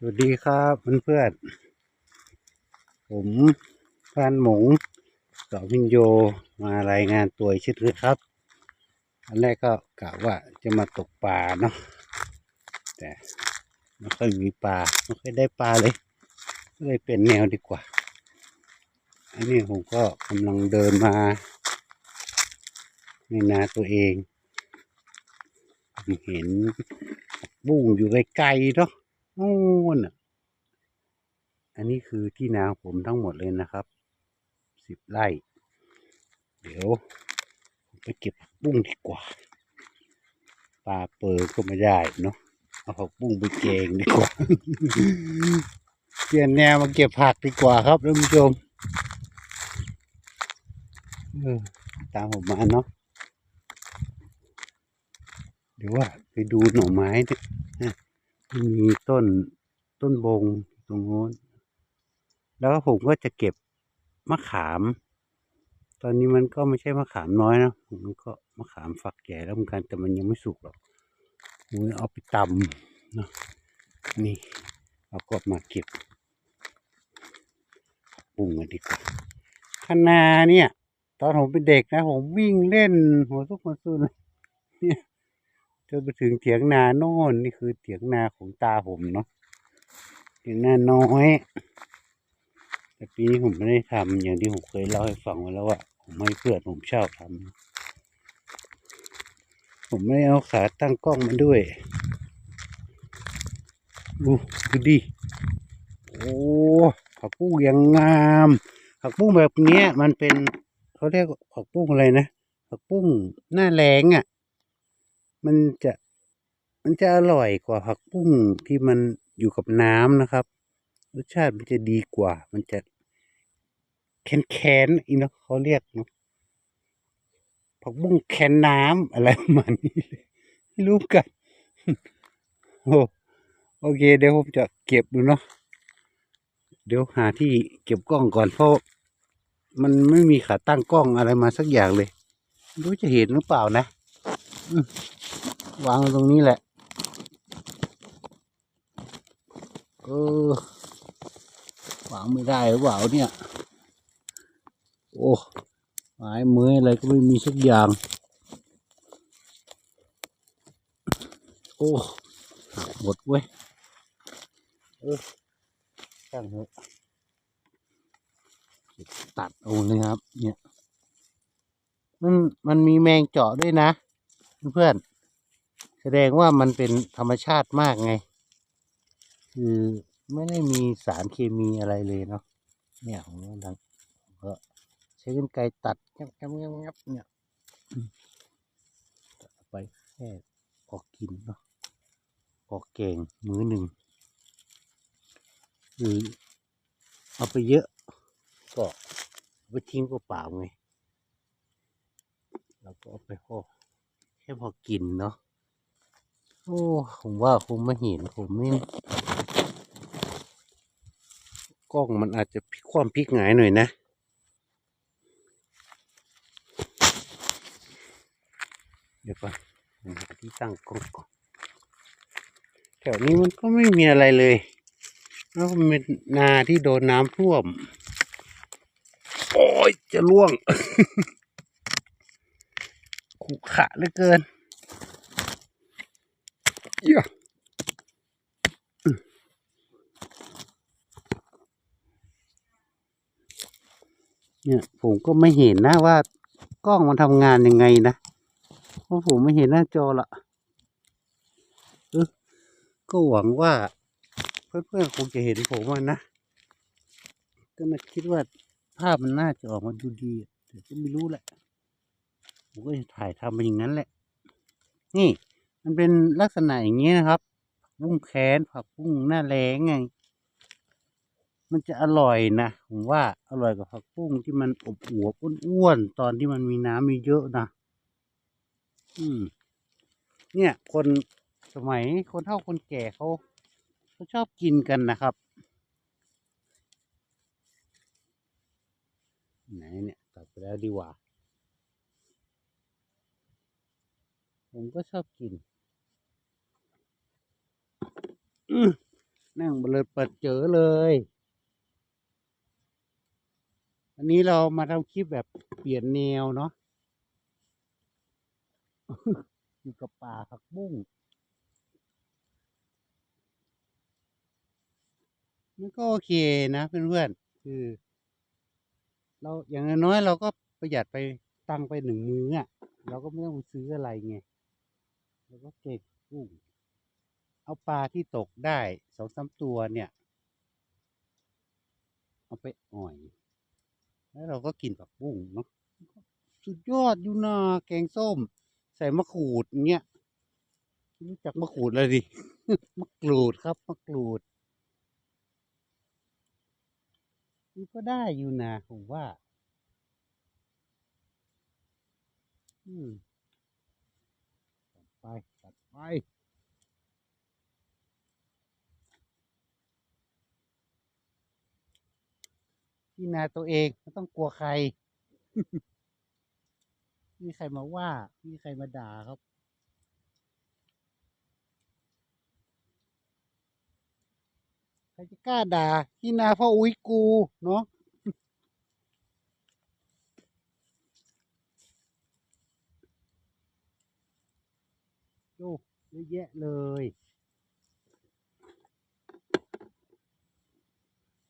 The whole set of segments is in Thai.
สวัสดีครับเพื่อนๆผมพานหมงสอพินโยมารายงานตัวช่นเคยครับ อันแรกก็กะว่าจะมาตกปลาเนาะแต่ไม่ค่อยมีปลาไม่ค่อยได้ปลาเลยก็เลยเป็นแนวดีกว่า อันนี้ผมก็กำลังเดินมาในนาตัวเอง เห็นบุ้งอยู่ไกลๆเนาะ นู่นน่ะอันนี้คือที่นาผมทั้งหมดเลยนะครับ สิบไร่ เดี๋ยวไปเก็บผักบุ้งดีกว่า ปลาเปิดก็ไม่ได้เนาะ เอาผักบุ้งไปเกงดีกว่า เปลี่ยนแนวมาเก็บผักดีกว่าครับท่านผู้ชมตามผมมาเนาะเดี๋ยวว่าไปดูหน่อไม้นะ มีต้นต้นบงตรงโน้น แล้วก็ผมก็จะเก็บมะขาม ตอนนี้มันก็ไม่ใช่มะขามน้อยนะมันก็มะขามฝักใหญ่แล้วเหมือนกันแต่มันยังไม่สุกหรอกผมเอาไปตำเนาะนี่เอาก็มาเก็บปรุงกันดีกว่าคะนาเนี่ย ตอนผมเป็นเด็กนะ ผมวิ่งเล่นหัวทุกหัวซุนเนี่ย จนไปถึงเถียงนาโน่นนี่คือเถียงนาของตาผมเนาะเถียงนาน้อย แต่ปีนี้ผมไม่ได้ทำอย่างที่ผมเคยเล่าให้ฟังไว้แล้วว่าผมให้เพื่อนผมเช่าทำผมไม่เอาขาตั้งกล้องมาด้วยดูดูดิโอ้ผักบุ้งยังงามผักบุ้งแบบนี้มันเป็นเขาเรียกผักบุ้งอะไรนะผักบุ้งหน้าแรงอะ มันจะมันจะอร่อยกว่าผักบุ้งที่มันอยู่กับน้ำนะครับ รสชาติมันจะดีกว่า มันจะแคนแคนๆอีเนาะเขาเรียกเนาะผักบุ้งแคนน้ำอะไรประมาณนี้เลยไม่รู้กันโอ้โอเค เดี๋ยวผมจะเก็บดูเนาะเดี๋ยวหาที่เก็บกล้องก่อนเพราะมันไม่มีขาตั้งกล้องอะไรมาสักอย่างเลย รู้จะเห็นหรือเปล่านะอื วางตรงนี้แหละเออวางไม่ได้หรือเปล่าเนี่ย โอ้ไม้มืออะไรก็ไม่มีสักอย่าง โอ้หมดเว้ยเออช่างเถอะตัดเอาเลยครับ เนี่ย มันมันมีแมงเจาะด้วยนะ เพื่อน ดงว่ามันเป็นธรรมชาติมากไง คือไม่ได้มีสารเคมีอะไรเลยเนาะเนี่ยของมันดังก็ใช้กรรไกตัดงับงับงับงับเนี่ยตัดไปแค่พอกินเนาะพอกแกงมือหนึ่งคือเอาไปเยอะก็เอาไปทิ้งก็เปล่าไงเราก็เอาไปพอแค่พอกินเนาะ โอ้ ผมว่าคงไม่เห็นผมไม่กล้องมันอาจจะพลิกความพลิกหงายหน่อยนะ เดี๋ยวก่อนหาที่ตั้งกล้องก่อนแถวนี้มันก็ไม่มีอะไรเลยแล้วมันเป็นนาที่โดนน้ำท่วม โอ้ยจะล่วง ขุขะเหลือเกิน เหี้ยเนี่ยผมก็ไม่เห็นนะว่ากล้องมันทำงานยังไงนะเพราะผมไม่เห็นหน้าจอละก็หวังว่า เพื่อนๆคงจะเห็นผมนะก็นะคิดว่าภาพมันน่าจะออกมาดูดีแต่ก็ไม่รู้แหละ ผมก็จะถ่ายทำเป็นอย่างนั้นแหละ นี่ มันเป็นลักษณะอย่างนี้นะครับผักบุ้งแคนผักบุ้งหน้าแรงไง มันจะอร่อยนะผมว่าอร่อยกว่าผักบุ้งที่มันอบอวบอ้วนๆตอนที่มันมีน้ำมีเยอะนะอืม เนี่ย คนสมัยคนเฒ่าคนแก่เขาเขาชอบกินกันนะครับไหนเนี่ยตัดไปแล้วดีกว่า ผมก็ชอบกินอืมนั่งเบลอเปิดเจอเลย อันนี้เรามาทำคลิปแบบเปลี่ยนแนวเนาะ อยู่กับป่าผักบุ้งมันก็โอเคนะเพื่อนๆคือ เราอย่างน้อยๆเราก็ประหยัดไปตังค์ไปหนึ่งมื้ออะ เราก็ไม่ต้องไปซื้ออะไรไง เราก็เก็บกุ้ง เอาปลาที่ตกได้สองสามตัวเนี่ย เอาไปอ่อย แล้วเราก็กินผักบุ้งเนาะสุดยอดอยู่นะแกงส้ม ใส่มะขูดเงี้ยรู้จักมะขูดเลยดิ มะกรูดครับมะกรูดมันก็ได้อยู่นะผมว่า อืม ตัดไปตัดไปที่นาตัวเองไม่ต้องกลัวใคร มีใครมาว่า มีใครมาด่าครับใครจะกล้าด่าที่นาพ่ออุ้ยกูเนาะ โอ้ เยอะแยะเลย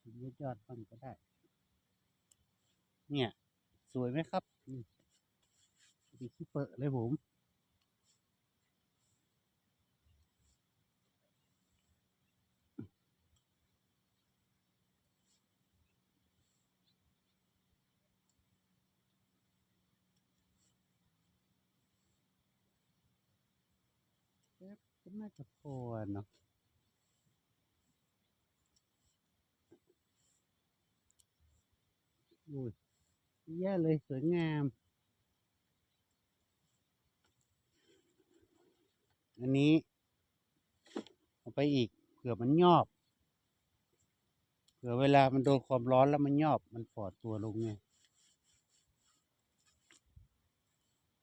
ถึงยอดยอดบ้างก็ได้ เนี่ย สวยไหมครับ ดีที่เปิดเลยผม ก็น่าจะพอเนาะโอ้ยแย่เลยสวยงาม อันนี้เอาไปอีกเผื่อมันยอบเผื่อเวลามันโดนความร้อนแล้วมันยอบมันฟอดตัวลงไง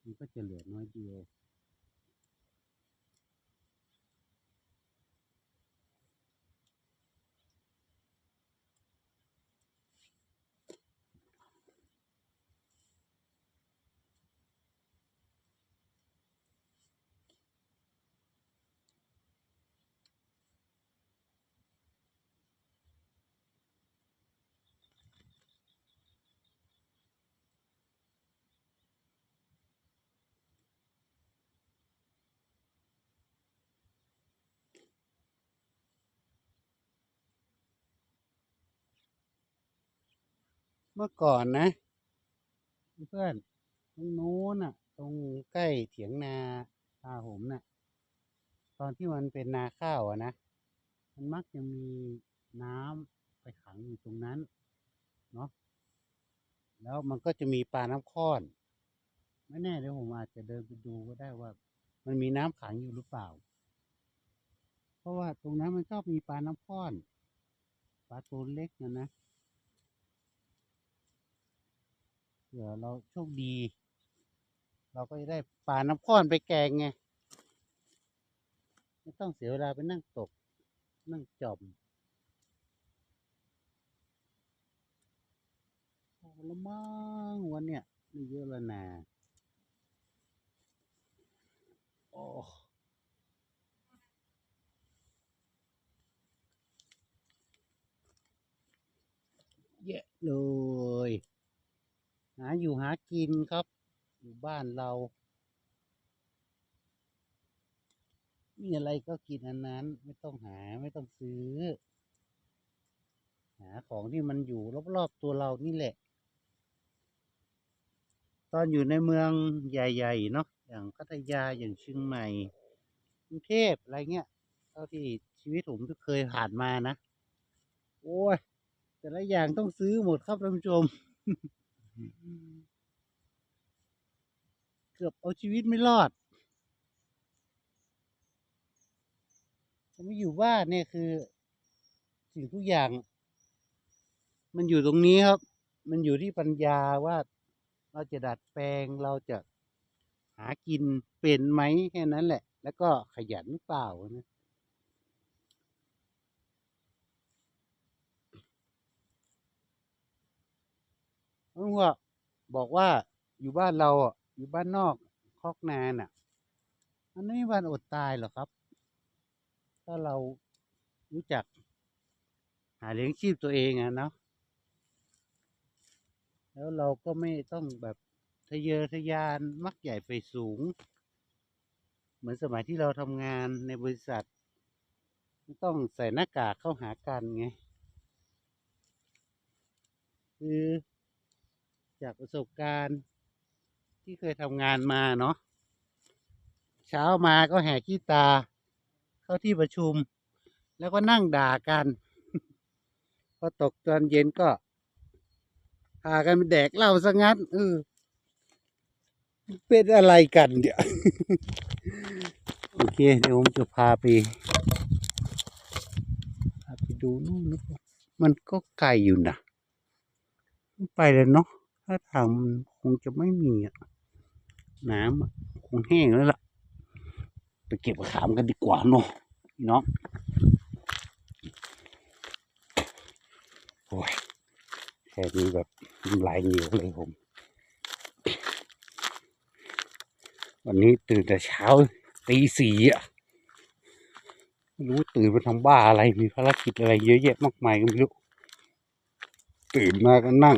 มันก็จะเหลือน้อยเดียว เมื่อก่อนนะเพื่อนตรงโน้นน่ะ ตรงใกล้เถียงนาตาผมน่ะ ตอนที่มันเป็นนาข้าวอะนะ มันมักจะมีน้ำไปขังอยู่ตรงนั้น เนาะแล้วมันก็จะมีปลาน้ำข้อน ไม่แน่เดี๋ยวผมอาจจะเดินไปดูก็ได้ว่า มันมีน้ำขังอยู่หรือเปล่า เพราะว่าตรงนั้นมันชอบมีปลาน้ำข้อน ปลาตัวเล็กนะนะ เผื่อเราโชคดี เราก็จะได้ปลาน้ำข้อนไปแกงไง ไม่ต้องเสียเวลาไปนั่งตก นั่งจอมพอละมั้งวันเนี้ยไม่เยอะแล้วนะโอ้เยอะเลย หาอยู่หากินครับ อยู่บ้านเรา มีอะไรก็กินอันนั้น ไม่ต้องหาไม่ต้องซื้อ หาของที่มันอยู่รอบๆตัวเรานี่แหละ ตอนอยู่ในเมืองใหญ่ๆเนาะอย่างพัทยาอย่างเชียงใหม่กรุงเทพอะไรเงี้ยเท่าที่ชีวิตผมที่เคยผ่านมานะ โอ้ยแต่ละอย่างต้องซื้อหมดครับท่านผู้ชม เกือบเอาชีวิตไม่รอดจะไม่อยู่บ้านเนี่ยคือ สิ่งทุกอย่าง มันอยู่ตรงนี้ครับ มันอยู่ที่ปัญญาว่าเราจะดัดแปลงเราจะหากินเป็นไหมแค่นั้นแหละ แล้วก็ขยันหรือเปล่านะ ลุงก็บอกว่าอยู่บ้านเราอะอยู่บ้านนอกคอกนานอะมันไม่มีวันอดตายหรอกครับ ถ้าเรารู้จัก หาเลี้ยงชีพตัวเองอะเนาะแล้วเราก็ไม่ต้องแบบทะเยอทะยานมักใหญ่ไปสูง เหมือนสมัยที่เราทำงานในบริษัท ต้องใส่หน้ากากเข้าหากันไงคือ จากประสบการณ์ที่เคยทำงานมาเนาะเช้ามาก็แห่ขี้ตา เข้าที่ประชุม แล้วก็นั่งด่ากัน พอตกตอนเย็นก็พากันไปแดกเหล้าซะงั้นเออเป็นอะไรกันเดี๋ยวโอเค เดี๋ยวผมจะพาไปพาไปดูนู่นนะมันก็ไกลอยู่นะไม่ไปเลยเนาะ ถ้าทางมันคงจะไม่มีอะ น้ำคงแห้งแล้วล่ะ ไปเก็บขามกันดีกว่าเนาะพี่น้องโอ้ยแค่นี้แบบลายเหนียวเลยผม วันนี้ตื่นแต่เช้าตีสี่อะไม่รู้ตื่นมาทำบ้าอะไรมีภารกิจอะไรเยอะแยะมากมายก็ไม่รู้ ตื่นมาก็นั่ง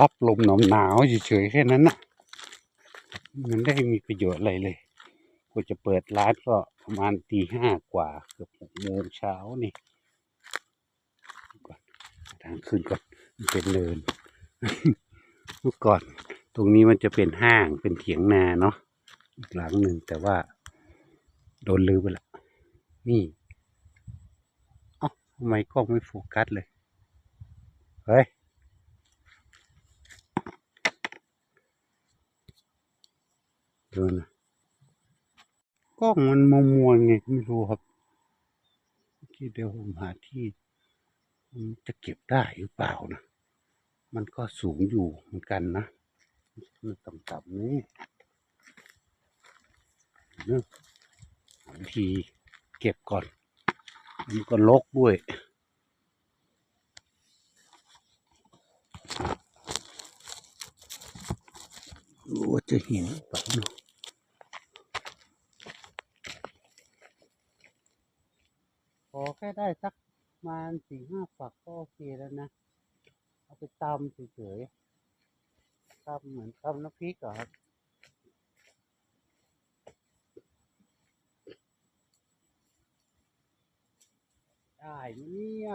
รับลมหนาวหนาวๆเฉยๆแค่นั้นน่ะมันได้มีประโยชน์อะไรเลยกว่าจะเปิดร้านก็ประมาณตีห้ากว่าเกือบหกโมงเช้านี่ก่อนทางขึ้นก่อนเป็นเนินเมื่อก่อน ตรงนี้มันจะเป็นห้างเป็นเถียงนาเนาะอีกหลังหนึ่งแต่ว่า โดนลืมไปละนี่เอ้าทำไมกล้องไม่โฟกัสเลย เฮ้ย ดูนะ กล้องมันมัวมัวไงไม่รู้ครับ ที่เดี๋ยวผมหาที่มันจะเก็บได้หรือเปล่านะ มันก็สูงอยู่เหมือนกันนะ มันต่ำๆนี่เนอะหาวิธีเก็บก่อน มันก็ลกด้วยรู้ว่าจะเห็นเปล่าเนอะขอ แค่ได้สักมาสี่ห้าฝักก็โอเคแล้วนะ เอาไปตำเฉยๆตำเหมือนตำน้ำพริกเหรอครับได้เนี่ย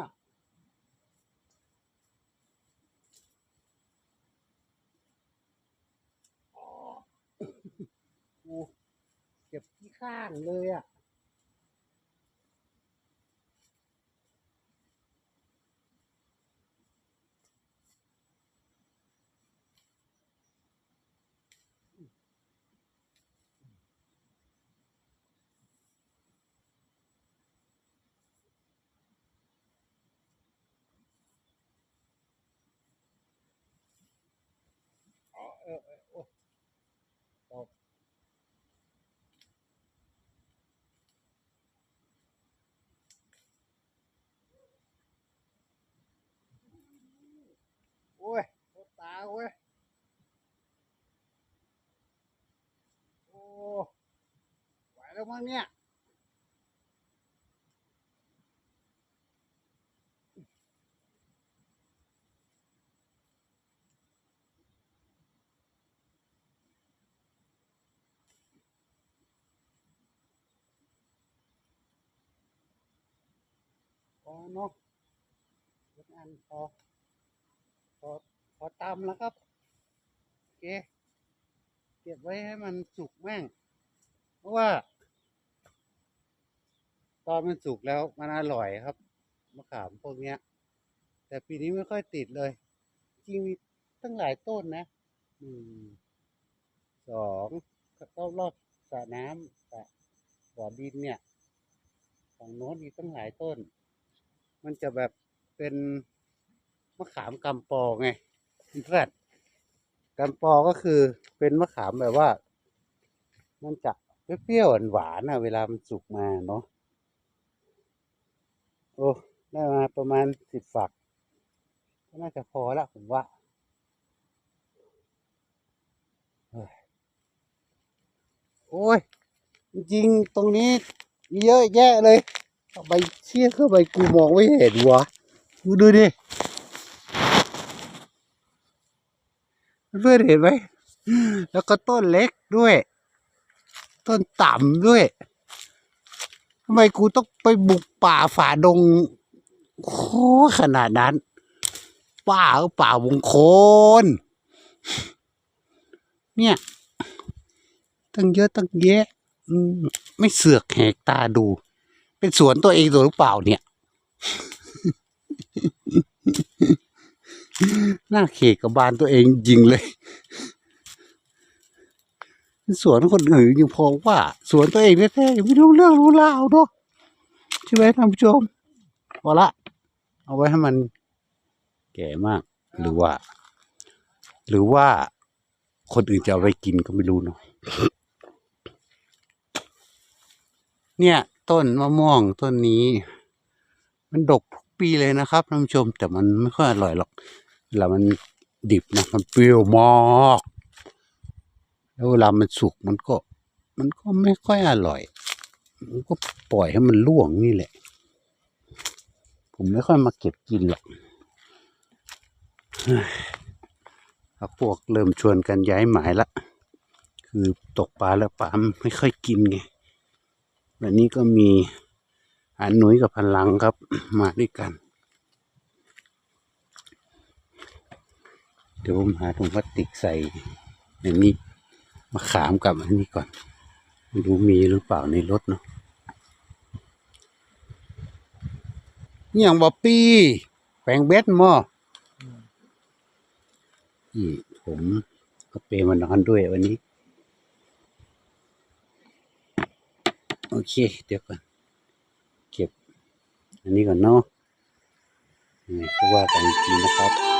อ๋อโอ้เจ็บที่ข้างเลยอะ อ๋อเออเออโอ้ตกโอ้ย ปวดตาเว้ยโอ้ไห พอตำแล้วครับโอเคเก็บไว้ให้มันสุกแม่ง เพราะว่า ตอนมันสุกแล้วมันอร่อยครับมะขามพวกเนี้ย แต่ปีนี้ไม่ค่อยติดเลย จริงมีตั้งหลายต้นนะหนึ่งสองก็รอบสระน้ำสระบ่อดินเนี่ยฝั่งโน้นมีตั้งหลายต้น มันจะแบบเป็นมะขามกำปองไง เพื่อนปอก็คือเป็นมะขามแบบว่า มันจะเปรี้ยวหวานๆนะเวลามันสุกมาเนาะโอ้ได้มาประมาณสิบฝักน่าจะพอล้วผมว่าโอ้ย จริงตรงนี้มีเยอะแยะเลยเอาไปเชี่ยเข้าไปกูมองไม่เห็นวะ กูดูดิ เพื่อนเห็นไหมแล้วก็ต้นเล็กด้วย ต้นต่ำด้วยทำไมกูต้องไปบุกป่าฝ่าดงโอ้ขนาดนั้น ป่าป่าวงโคนเนี่ยตั้งเยอะตั้งแยะไม่เสือกแหกตาดู เป็นสวนตัวเองตัวหรือเปล่าเนี่ย หน้าเขกกับบานตัวเองจริงเลยเป็นสวนคนอื่นยังพอว่า สวนตัวเองแท้ๆยังไม่รู้เรื่องรู้ราวเนาะใช่ไหมท่านผู้ชมพอละ เอาไว้ให้มัน แก่มาก หรือว่า หรือว่าคนอื่นจะเอาไปกินก็ไม่รู้เนาะเนี่ย ต้นมะม่วงต้นนี้ มันดกทุกปีเลยนะครับท่านผู้ชม แต่มันไม่ค่อยอร่อยหรอก เวลามันดิบนะมันเปรี้ยวมากแล้วเวลามันสุกมันก็ มันก็ไม่ค่อยอร่อย มันก็ปล่อยให้มันร่วงนี่แหละ ผมไม่ค่อยมาเก็บกินหรอกพักพวกเริ่มชวนกันย้ายหมายละ คือตกปลาแล้วปลาไม่ค่อยกินไงวันนี้ก็มีอันหนุยกับพลังครับมาด้วยกัน เดี๋ยวผมหาถุงพลาสติกใส่ในนี้มาขามกับอันนี้ก่อนไม่รู้มีหรือเปล่าในรถเนาะนี่อย่างบอปี้แปลงเบ็ดมอนี่ผมก็เปมานอนด้วยวันนี้ โอเค เดี๋ยวก่อน เก็บ อันนี้ก่อนเนาะยังไงก็ว่ากันอีกทีนะครับ